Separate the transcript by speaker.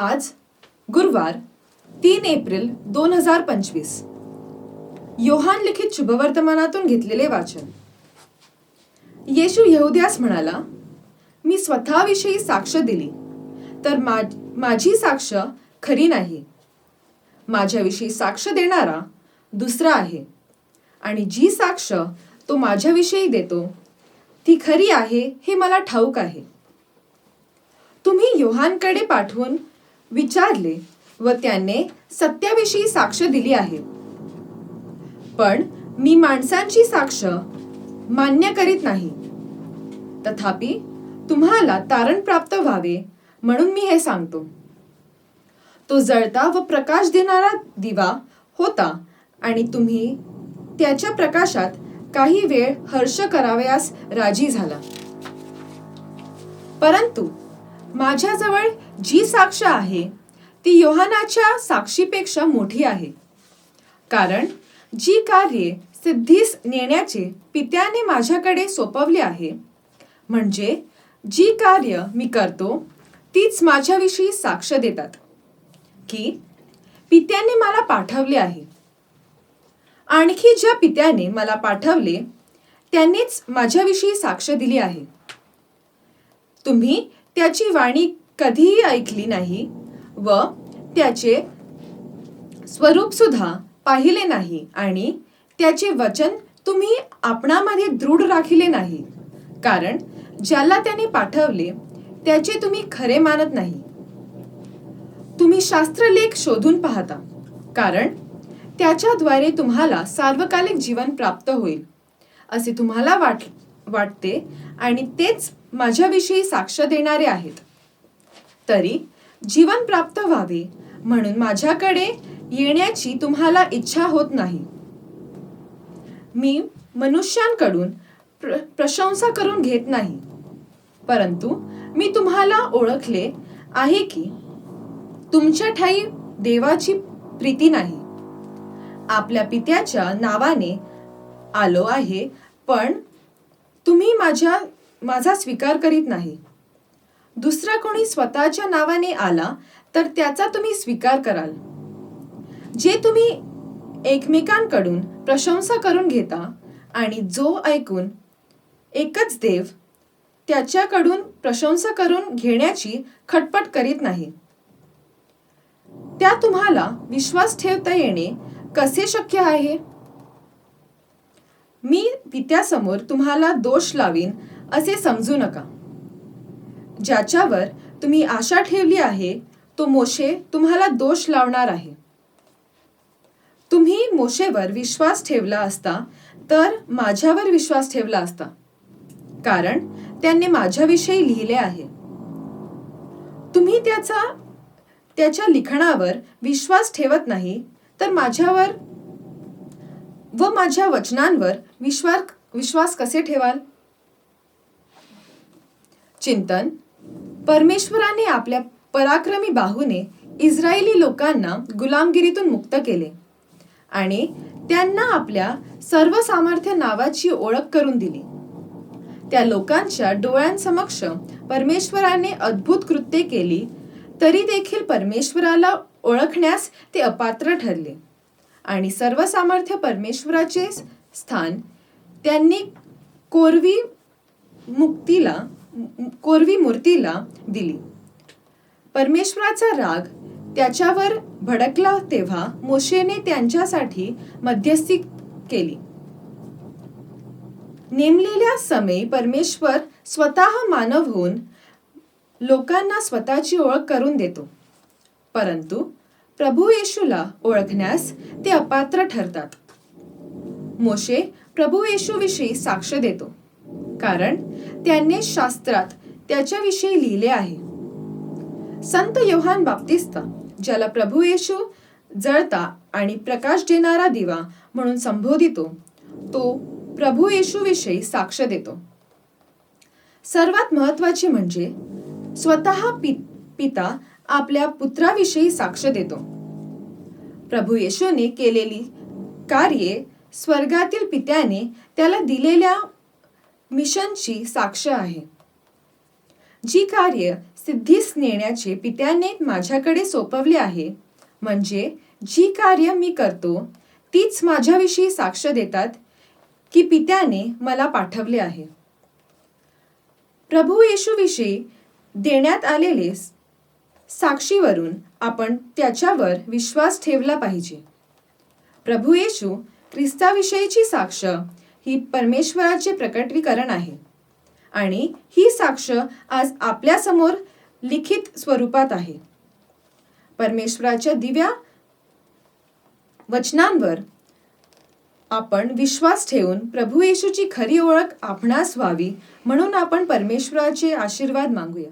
Speaker 1: आज गुरुवार तीन एप्रिल दोन हजार पंचवीस. योहान लिखित शुभवर्तमानातून घेतलेले वाचन. येशू यहुद्यास म्हणाला मी स्वतःविषयी साक्ष दिली तर मा माझी साक्ष खरी नाही. माझ्याविषयी साक्ष देणारा दुसरा आहे आणि जी साक्ष तो माझ्याविषयी देतो ती खरी आहे हे मला ठाऊक आहे. तुम्ही योहानकडे पाठवून विचारले व त्याने सत्याविषयी साक्ष दिली आहे. पण मी माणसांची साक्ष मान्य करीत नाही. तथापि तुम्हाला तारण प्राप्त व्हावे म्हणून मी हे सांगतो. तो जळता व प्रकाश देणारा दिवा होता आणि तुम्ही त्याच्या प्रकाशात काही वेळ हर्ष करावयास राजी झाला. परंतु माझ्याजवळ जी साक्ष आहे ती योहानाच्या साक्षीपेक्षा मोठी आहे. कारण जी कार्ये सिद्धीस नेण्याचे पित्याने माझ्याकडे सोपवले आहे म्हणजे जी कार्य मी करतो तीच माझ्याविषयी साक्ष देतात की पित्याने मला पाठवले आहे. आणखी ज्या पित्याने मला पाठवले त्यांनीच माझ्याविषयी साक्ष दिली आहे. तुम्ही त्याची वाणी कधीही ऐकली नाही व त्याचे स्वरूप सुद्धा पाहिले नाही आणि त्याचे वचन तुम्ही आपणामध्ये दृढ राखिले नाही. कारण ज्याला त्याने पाठवले त्याचे तुम्ही खरे मानत नाही. तुम्ही शास्त्रलेख शोधून पाहता कारण त्याच्याद्वारे तुम्हाला सार्वकालिक जीवन प्राप्त होईल असे तुम्हाला वाट वाटते आणि तेच माझ्याविषयी साक्ष देणारे आहेत. तरी जीवन प्राप्त व्हावे म्हणून माझ्याकडे येण्याची तुम्हाला इच्छा होत नाही. मी मनुष्यांकडून प्र प्रशंसा करून घेत नाही. परंतु मी तुम्हाला ओळखले आहे की तुमच्या ठाई देवाची प्रीती नाही. आपल्या पित्याच्या नावाने आलो आहे पण तुम्ही माझ्या माझा स्वीकार करीत नाही. दुसरा कोणी स्वतःच्या नावाने आला तर त्याचा तुम्ही स्वीकार कराल. जे तुम्ही एकमेकांकडून प्रशंसा करून घेता आणि जो ऐकून एकच देव त्याच्याकडून प्रशंसा करून घेण्याची खटपट करीत नाही. त्या तुम्हाला विश्वास ठेवता येणे कसे शक्य आहे? मी पित्यासमोर तुम्हाला दोष लावीन असे समजू नका. ज्याच्यावर तुम्ही आशा ठेवली आहे तो मोशे तुम्हाला दोष लावणार आहे. तुम्ही मोशेवर विश्वास ठेवला असता तर माझ्यावर विश्वास ठेवला असता. कारण त्यांनी माझ्याविषयी लिहिले आहे. तुम्ही त्याचा त्याच्या लिखाणावर विश्वास ठेवत नाही तर माझ्यावर व माझ्या वचनांवर विश्वास विश्वास कसे ठेवाल? चिंतन. परमेश्वराने आपल्या पराक्रमी बाहूने इस्रायली लोकांना गुलामगिरीतून मुक्त केले आणि त्यांना आपल्या सर्व सामर्थ्य नावाची ओळख करून दिली. त्या लोकांच्या डोळ्यांसमक्ष परमेश्वराने अद्भुत कृत्ये केली तरी देखील परमेश्वराला ओळखण्यास ते अपात्र ठरले आणि सर्व सामर्थ्य परमेश्वराचे स्थान त्यांनी कोरवी मुक्तीला कोरवी मूर्तीला दिली. परमेश्वराचा राग त्याच्यावर भडकला तेव्हा मोशेने त्यांच्यासाठी मध्यस्थी केली. नेमलेल्या समय परमेश्वर स्वतः मानव होऊन लोकांना स्वतःची ओळख करून देतो. परंतु प्रभू येशूला ओळखण्यास ते अपात्र ठरतात. मोशे प्रभू येशूविषयी साक्ष देतो. कारण त्यांनी शास्त्रात त्याच्याविषयी लिहिले आहे. संत योहान बाप्तिस्त ज्याला प्रभू येशू जळता आणि प्रकाश देणारा दिवा म्हणून संबोधितो तो प्रभू येशूविषयी साक्ष देतो. सर्वात महत्त्वाचे म्हणजे स्वतः पि पिता आपल्या पुत्राविषयी साक्ष देतो. प्रभू येशूने केलेली कार्ये स्वर्गातील पित्याने त्याला दिलेल्या मिशनची साक्ष आहे. जी कार्य सिद्धीस नेण्याचे पित्याने माझ्याकडे सोपवले आहे म्हणजे जी कार्य मी करतो तीच माझ्याविषयी साक्ष देतात की पित्याने मला पाठवले आहे. प्रभू येशूविषयी देण्यात आलेले साक्षीवरून आपण त्याच्यावर विश्वास ठेवला पाहिजे. प्रभू येशू ख्रिस्ताविषयीची साक्ष ही परमेश्वराचे प्रकटीकरण आहे. आणि ही साक्ष आज आपल्यासमोर लिखित स्वरूपात आहे. परमेश्वराच्या दिव्या वचनांवर आपण विश्वास ठेवून प्रभू येशूची खरी ओळख आपणास व्हावी म्हणून आपण परमेश्वराचे आशीर्वाद मागूया.